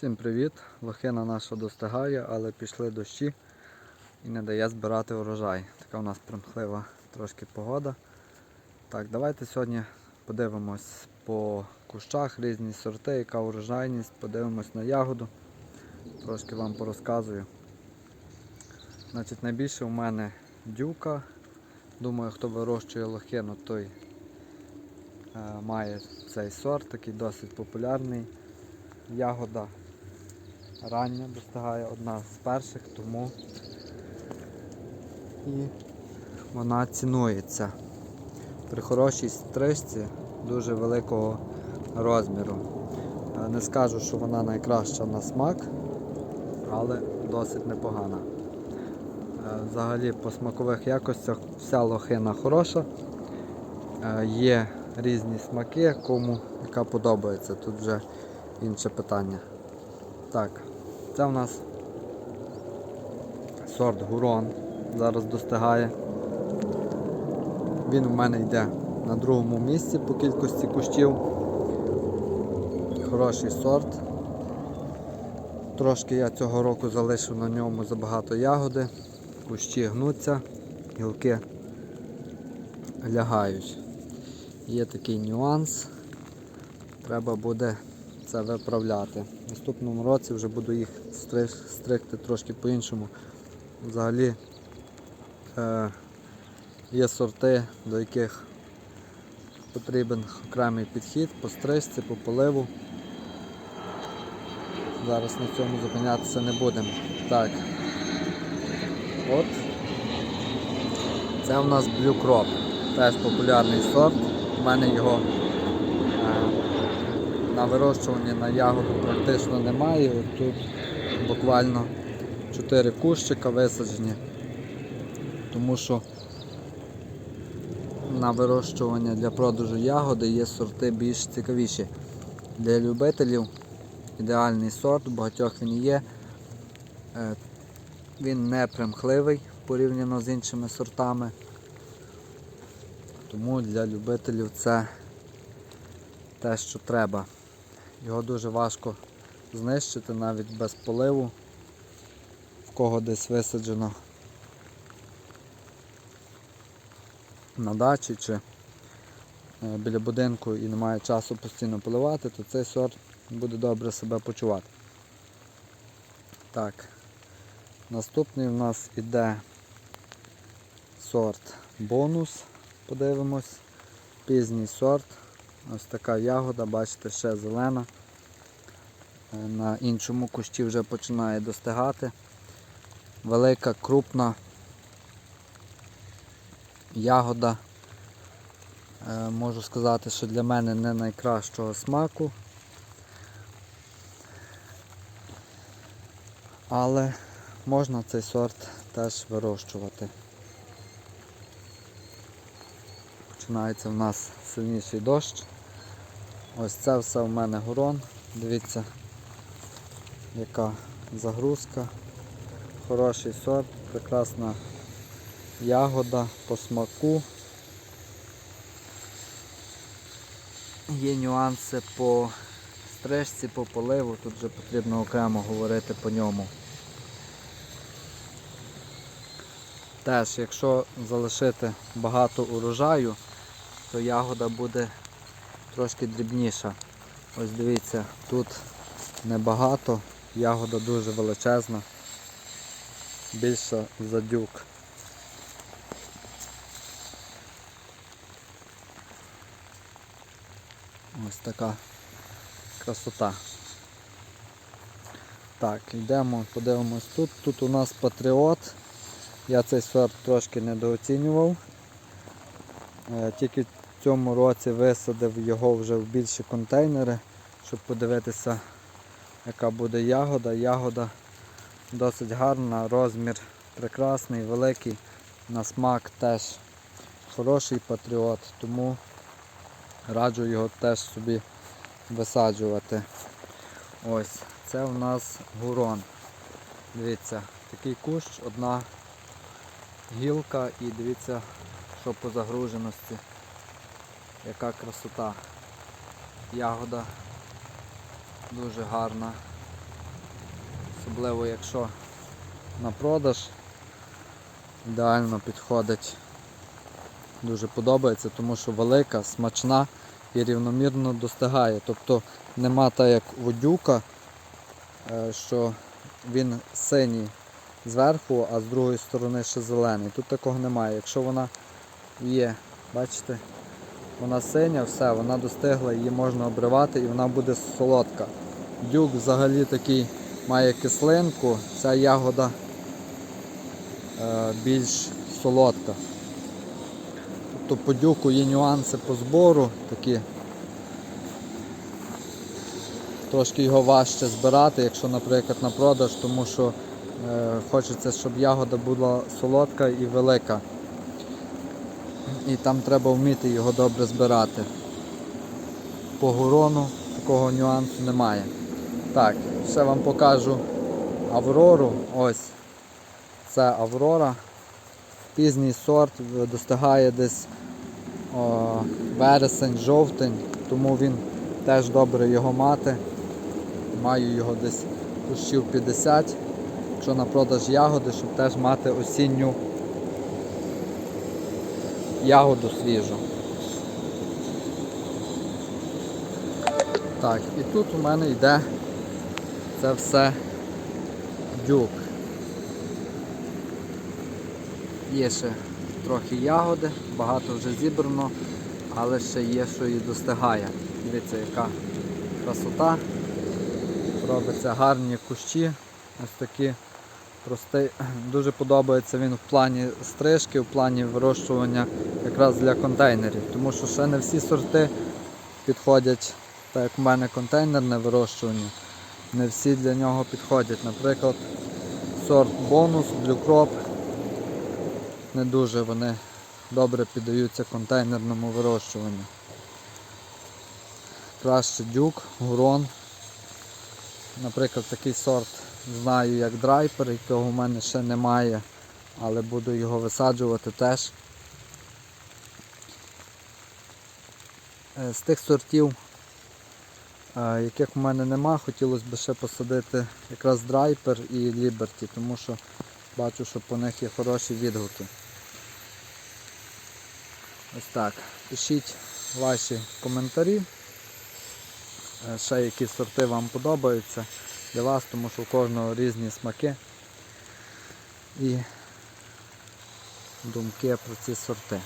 Всім привіт! Лохина наша достигає, але пішли дощі і не дає збирати урожай. Така у нас примхлива трошки погода. Так, давайте сьогодні подивимось по кущах різні сорти, яка урожайність, подивимось на ягоду. Трошки вам порозказую. Значить, найбільше у мене дюка. Думаю, хто вирощує лохину, той е, має цей сорт, такий досить популярний. Ягода рання достигає одна з перших, тому і вона цінується. При хорошій стрижці дуже великого розміру. Е, Не скажу, що вона найкраща на смак, але досить непогана. Е, Взагалі по смакових якостях вся лохина хороша. Е, Є різні смаки, кому яка подобається. Тут вже інше питання. Так, це в нас сорт Гурон. Зараз достигає. Він у мене йде на другому місці по кількості кущів. Хороший сорт. Трошки я цього року залишив на ньому забагато ягоди, кущі гнуться, гілки лягають. Є такий нюанс. Треба буде це виправляти. В наступному році вже буду їх стриг, стригти трошки по-іншому. Взагалі е, є сорти, до яких потрібен окремий підхід по стрижці, по поливу. Зараз на цьому зупинятися не будемо. Так. От. Це у нас Blue Crop. Теж популярний сорт. У мене його на вирощуванні на ягоду практично немає. Тут буквально 4 кущика висаджені, тому що на вирощування для продажу ягоди є сорти більш цікавіші. Для любителів ідеальний сорт, у багатьох він є. Е, Він не примхливий порівняно з іншими сортами. Тому для любителів це те, що треба. Його дуже важко знищити навіть без поливу, в кого десь висаджено на дачі чи е, біля будинку і немає часу постійно поливати, то цей сорт буде добре себе почувати. Так, наступний у нас іде сорт бонус, подивимось, пізній сорт. Ось така ягода, бачите, ще зелена. Е, На іншому кущі вже починає достигати. Велика, крупна ягода. Е, Можу сказати, що для мене не найкращого смаку. Але можна цей сорт теж вирощувати. Починається в нас сильніший дощ. Ось це все в мене горон. Дивіться, яка загрузка. Хороший сорт, прекрасна ягода по смаку. Є нюанси по стрижці, по поливу, тут вже потрібно окремо говорити по ньому. Теж, якщо залишити багато урожаю, то ягода буде трошки дрібніша. Ось дивіться, тут небагато, ягода дуже величезна, більша за дюк. Ось така красота. Так, йдемо, подивимось тут. Тут у нас патріот. Я цей сорт трошки недооцінював. Е, Тільки в цьому році висадив його вже в більші контейнери, щоб подивитися, яка буде ягода. Ягода досить гарна, розмір прекрасний, великий, на смак теж хороший патріот, тому раджу його теж собі висаджувати. Ось, це у нас гурон. Дивіться, такий кущ, одна гілка і дивіться, що по загруженості. Яка красота. Ягода дуже гарна. особливо якщо на продаж. Ідеально підходить. Дуже подобається, тому що велика, смачна і рівномірно достигає. Тобто нема так як водюка, е, що він синій зверху, а з другої сторони ще зелений. Тут такого немає. Якщо вона є, бачите, вона синя, все, вона достигла, її можна обривати і вона буде солодка. Дюк взагалі такий має кислинку, ця ягода е, більш солодка. Тобто по дюку є нюанси по збору такі. Трошки його важче збирати, якщо, наприклад, на продаж, тому що е, хочеться, щоб ягода була солодка і велика. І там треба вміти його добре збирати. По гурону такого нюансу немає. Так, ще вам покажу Аврору. Ось. Це Аврора. Пізній сорт достигає десь о, вересень, жовтень, тому він теж добре його мати. Маю його десь кущів 50, якщо на продаж ягоди, щоб теж мати осінню ягоду свіжу. Так, і тут у мене йде це все дюк. Є ще трохи ягоди, багато вже зібрано, але ще є, що і достигає. Дивіться, яка красота. Робиться гарні кущі. Ось такі простий. Дуже подобається він в плані стрижки, в плані вирощування якраз для контейнерів. Тому що ще не всі сорти підходять, так як у мене контейнерне вирощування, не всі для нього підходять. Наприклад, сорт бонус, блюкроп не дуже вони добре піддаються контейнерному вирощуванню. Краще дюк, гурон. Наприклад, такий сорт знаю як драйпер, якого в мене ще немає, але буду його висаджувати теж. Е, З тих сортів, е, яких в мене нема, хотілося б ще посадити якраз драйпер і ліберті, тому що бачу, що по них є хороші відгуки. Ось так. Пишіть ваші коментарі. Е, Ще які сорти вам подобаються для вас, тому що у кожного різні смаки і думки про ці сорти.